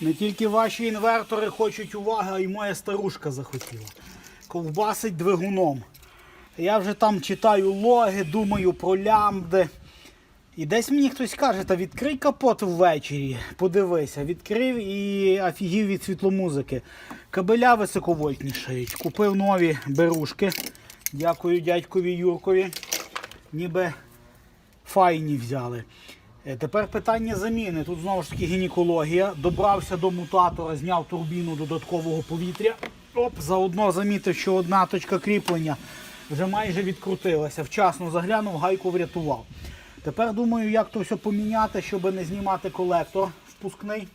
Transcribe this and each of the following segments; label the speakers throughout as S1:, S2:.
S1: Не тільки ваші інвертори хочуть уваги, а й моя старушка захотіла. Ковбасить двигуном. Я вже там читаю логи, думаю про лямбди. І десь мені хтось каже, та відкрий капот ввечері, подивися, відкрив і офігів від світломузики. Кабеля високовольтнішають. Купив нові берушки. Дякую дядькові Юркові. Ніби файні взяли. Е, Тепер питання заміни. Тут знову ж таки гінекологія. Добрався до мутатора, зняв турбіну додаткового повітря. Оп, заодно замітив, що одна точка кріплення вже майже відкрутилася. Вчасно заглянув, гайку врятував. Тепер думаю, як то все поміняти, щоб не знімати колектор впускний.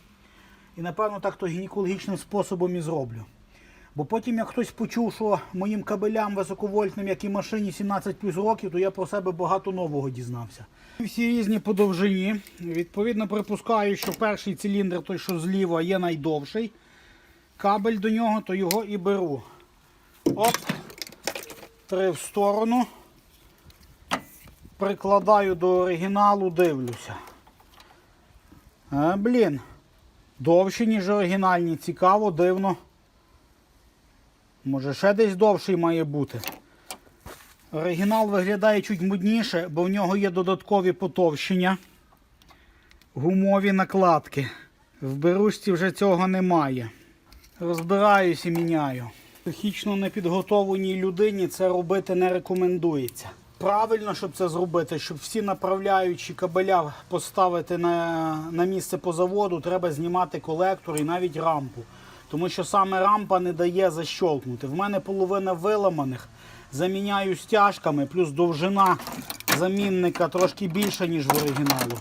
S1: І напевно так то гінекологічним способом і зроблю. Бо потім, як хтось почув, що моїм кабелям високовольтним, як і машині 17 плюс років, то я про себе багато нового дізнався. Всі різні по довжині. Відповідно, припускаю, що перший циліндр, той, що зліва, є найдовший. Кабель до нього, то його і беру. Оп, три в сторону. Прикладаю до оригіналу, дивлюся. А, блін. Довші, ніж оригінальні. Цікаво, дивно. Може ще десь довший має бути. Оригінал виглядає чуть мудніше, бо в нього є додаткові потовщення. Гумові накладки. В берушці вже цього немає. Розбираюсь і міняю. Психічно непідготованій людині це робити не рекомендується. Правильно, щоб це зробити, щоб всі направляючі кабеля поставити на, на місце по заводу, треба знімати колектор і навіть рампу. Тому що саме рампа не дає защолкнути. В мене половина виламаних. Заміняю стяжками, плюс довжина замінника трошки більша, ніж в оригіналу.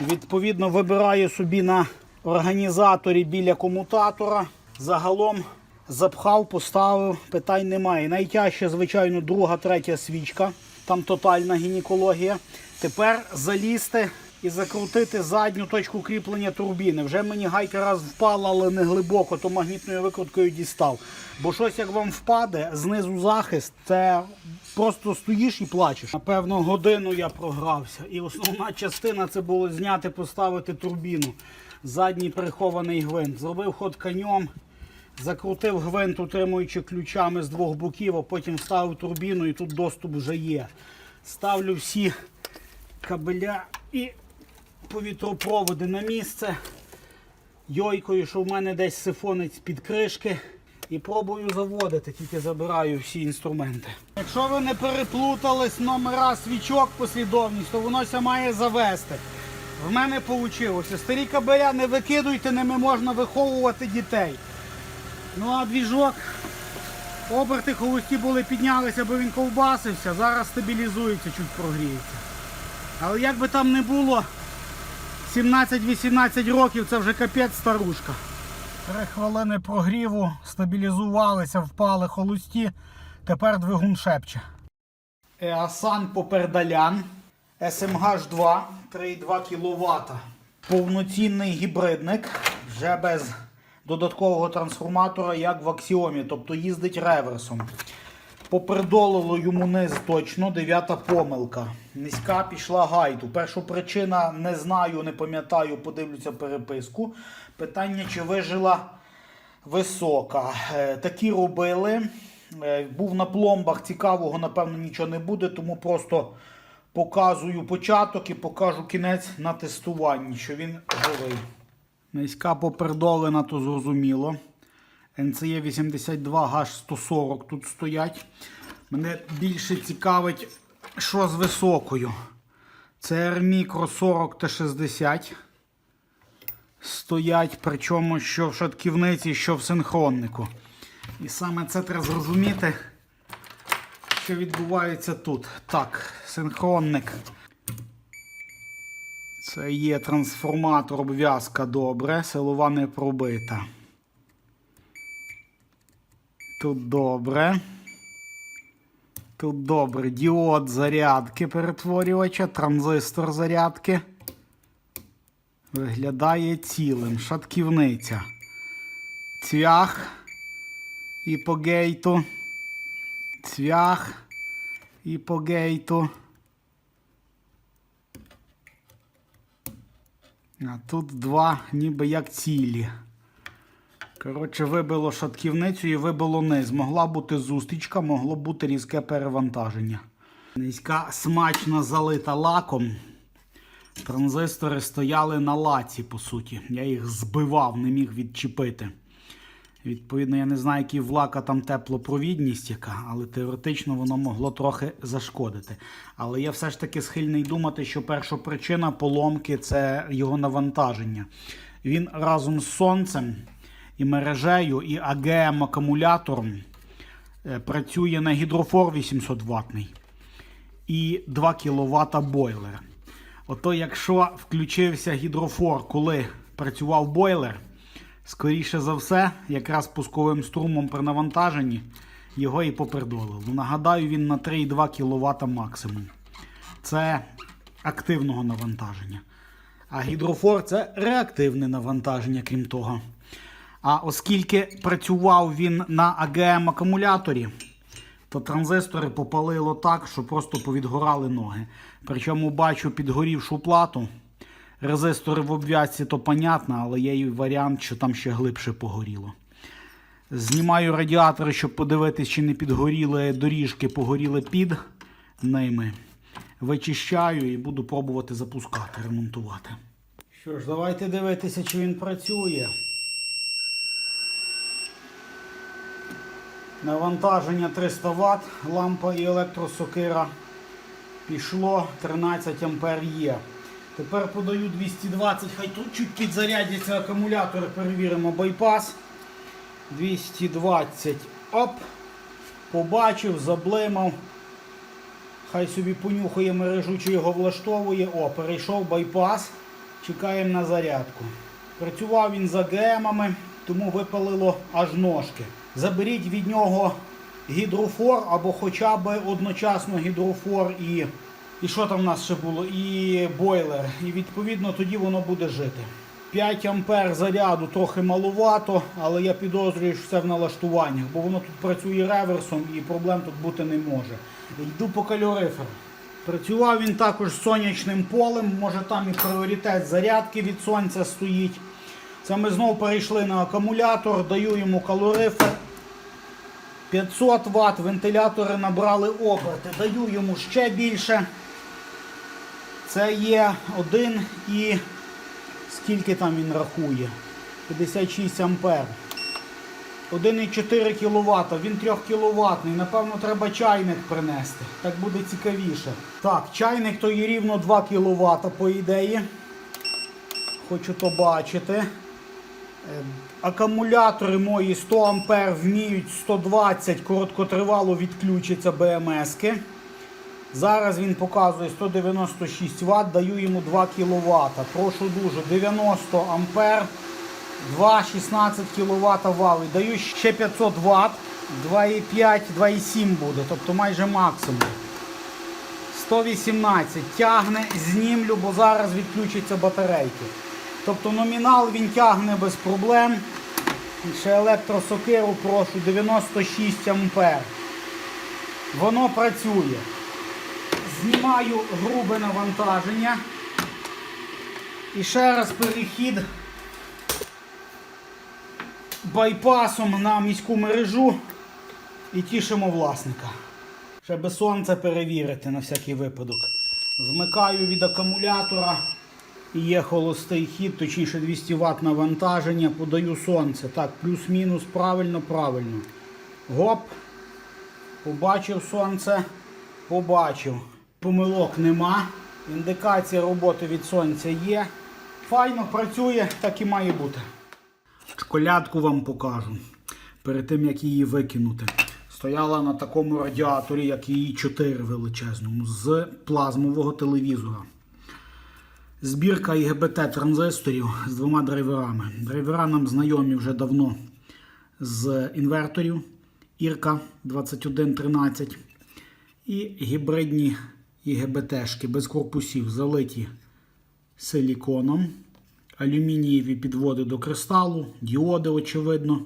S1: Відповідно, вибираю собі на організаторі біля комутатора. Загалом запхав, поставив, питань немає. Найтяжче, звичайно, друга, третя свічка. Там тотальна гінекологія. Тепер залізти і закрутити задню точку кріплення турбіни. Вже мені гайка раз впала, але не глибоко, то магнітною викруткою дістав. Бо щось як вам впаде, знизу захист, це просто стоїш і плачеш. Напевно, годину я програвся. І основна частина це було зняти, поставити турбіну. Задній прихований гвинт. Зробив ход конем. Закрутив гвинт, утримуючи ключами з двох боків, а потім вставив турбіну і тут доступ вже є. Ставлю всі кабеля і повітропроводи на місце. Йойкою, що в мене десь сифонець під кришки. І пробую заводити, тільки забираю всі інструменти. Якщо ви не переплутались номера свічок послідовність, то воно ся має завести. В мене вийшло. Старі кабеля не викидуйте, ними можна виховувати дітей. Ну а двіжок, оберти холості були піднялися, бо він ковбасився, зараз стабілізується, чуть прогріється. Але як би там не було, 17-18 років це вже капець старушка. Три хвилини прогріву, стабілізувалися, впали холості, тепер двигун шепче. Еасан Попердалян SMH 2 3,2 кВт. Повноцінний гібридник, вже без додаткового трансформатора, як в аксіомі, тобто їздить реверсом. Попередолило йому низ точно, дев'ята помилка. Низька пішла гайду. Першу причина не знаю, не пам'ятаю, подивлюся переписку. Питання, чи вижила висока. Е, Такі робили. Е, Був на пломбах, цікавого, напевно, нічого не буде, тому просто показую початок і покажу кінець на тестуванні, що він живий. Низька попередолена, то зрозуміло. NCE 82 гаш 140 тут стоять. Мене більше цікавить, що з високою. Це R-Micro 40 T60. Стоять, причому що в шатківниці, що в синхроннику. І саме це треба зрозуміти, що відбувається тут. Так, синхронник. Це є трансформатор, обв'язка добре, силова не пробита. Тут добре. Тут добре. Діод зарядки перетворювача, транзистор зарядки. Виглядає цілим. Шатківниця. Цвях. І по гейту. Цвях. І по гейту. А тут два ніби як цілі. Коротше, вибило шатківницю і вибило низ. Могла бути зустрічка, могло бути різке перевантаження. Низька смачно залита лаком. Транзистори стояли на лаці, по суті. Я їх збивав, не міг відчепити. Відповідно, я не знаю, який в лака там теплопровідність яка, але теоретично воно могло трохи зашкодити. Але я все ж таки схильний думати, що перша причина поломки це його навантаження. Він разом з сонцем і мережею, і АГМ акумулятором е, працює на гідрофор 800 ватний і 2 кВт бойлер. Ото якщо включився гідрофор, коли працював бойлер, скоріше за все, якраз пусковим струмом при навантаженні його і попередолило. Нагадаю, він на 3,2 кВт максимум. Це активного навантаження. А гідрофор це реактивне навантаження, крім того. А оскільки працював він на АГМ акумуляторі, то транзистори попалило так, що просто повідгорали ноги. Причому бачу підгорівшу плату. Резистори в обв'язці то понятно, але є і варіант, що там ще глибше погоріло. Знімаю радіатори, щоб подивитись, чи не підгоріли доріжки, погоріли під ними. Вичищаю і буду пробувати запускати, ремонтувати. Що ж, давайте дивитися, чи він працює. Навантаження 300 Вт, лампа і електросокира пішло, 13 ампер є. Тепер подаю 220, хай тут чуть підзарядяться акумулятори, перевіримо байпас. 220. Оп. Побачив, заблимав. Хай собі понюхає мережу, чи його влаштовує. О, перейшов байпас. Чекаємо на зарядку. Працював він за гемами, тому випалило аж ножки. Заберіть від нього гідрофор або хоча б одночасно гідрофор і. І що там в нас ще було? І бойлер. І відповідно тоді воно буде жити. 5 ампер заряду трохи маловато, але я підозрюю, що це в налаштуваннях, бо воно тут працює реверсом і проблем тут бути не може. Йду по кальориферу. Працював він також з сонячним полем, може там і пріоритет зарядки від сонця стоїть. Це ми знову перейшли на акумулятор, даю йому калорифер. 500 Вт, вентилятори набрали оберти, даю йому ще більше. Це є один і скільки там він рахує? 56 ампер. 1,4 кВт, він 3 кВт. Напевно, треба чайник принести. Так буде цікавіше. Так, чайник то є рівно 2 кВт, по ідеї. Хочу то бачити. Акумулятори мої 100 А вміють 120 короткотривало відключиться БМС-ки. Зараз він показує 196 Вт, даю йому 2 кВт. Прошу дуже, 90 А, 2, 16 кВт валить. Даю ще 500 Вт, 2,5, 2,7 буде, тобто майже максимум. 118 тягне, знімлю, бо зараз відключаться батарейки. Тобто номінал він тягне без проблем. Ще електросокиру прошу 96 ампер. Воно працює. Знімаю грубе навантаження. І ще раз перехід байпасом на міську мережу і тішимо власника. Ще без сонця перевірити на всякий випадок. Вмикаю від акумулятора. Є холостий хід, точніше 200 Вт навантаження, подаю сонце. Так, плюс-мінус, правильно, правильно. Гоп. Побачив сонце. Побачив. Помилок нема. Індикація роботи від сонця є. Файно працює, так і має бути. Школядку вам покажу. Перед тим як її викинути. Стояла на такому радіаторі, як її 4 величезному, з плазмового телевізора. Збірка ІГБТ транзисторів з двома драйверами. Драйвера нам знайомі вже давно з інверторів Ірка 2113 і гібридні ІГБТшки без корпусів залиті силіконом, алюмінієві підводи до кристалу, діоди, очевидно,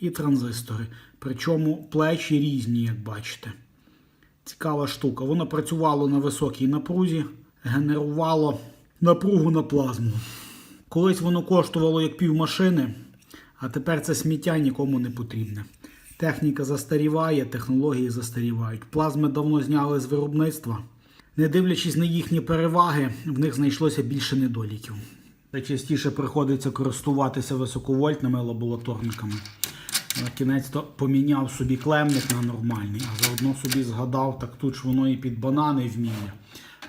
S1: і транзистори. Причому плечі різні, як бачите. Цікава штука. Воно працювало на високій напрузі, генерувало напругу на плазму. Колись воно коштувало як півмашини, а тепер це сміття нікому не потрібне. Техніка застаріває, технології застарівають. Плазми давно зняли з виробництва. Не дивлячись на їхні переваги, в них знайшлося більше недоліків. Та частіше приходиться користуватися високовольтними лабораторниками. Кінець то поміняв собі клемник на нормальний, а заодно собі згадав, так тут ж воно і під банани вміє.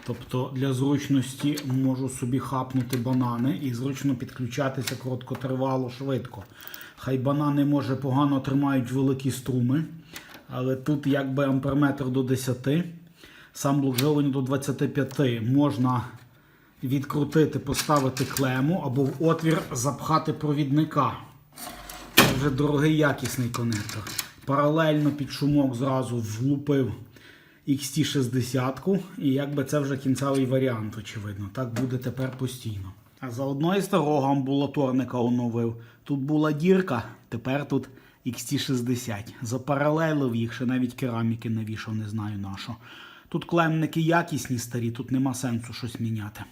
S1: Тобто для зручності можу собі хапнути банани і зручно підключатися короткотривало, швидко. Хай банани, може, погано тримають великі струми, але тут якби амперметр до 10, сам блок до 25 можна відкрутити, поставити клему або в отвір запхати провідника. Це вже дорогий якісний конектор. Паралельно під шумок зразу влупив XT60 і якби це вже кінцевий варіант, очевидно. Так буде тепер постійно. А заодно і старого амбулаторника оновив. Тут була дірка, тепер тут XT60. Запаралелив їх, ще навіть кераміки навішав, не знаю на що. Тут клемники якісні старі, тут нема сенсу щось міняти.